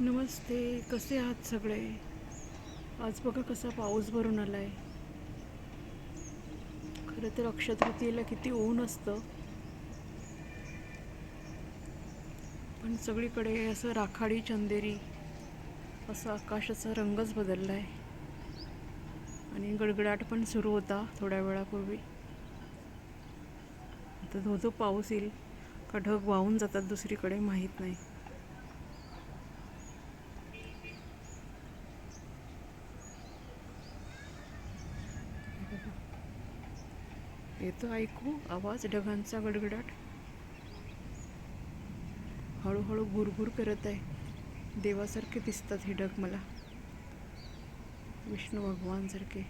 नमस्ते कसे आहात सगळे? आज बघा कसा पाऊस भरून आलाय. खरं तर अक्षतृतीयेला किती ऊन असतं. पण सगळीकडे असं राखाडी चंदेरी असं आकाशाचा रंगच बदलला आहे आणि गडगडाट पण सुरू होता थोड्या वेळापूर्वी. आता धो पाऊस येईल का ढग वाहून जातात दुसरीकडे माहीत नाही. येतो ऐकू आवाज ढगांचा गडगडाट. हळूहळू गुरगुर करत आहे. देवासारखे दिसतात हे ढग मला. विष्णू भगवानसारखे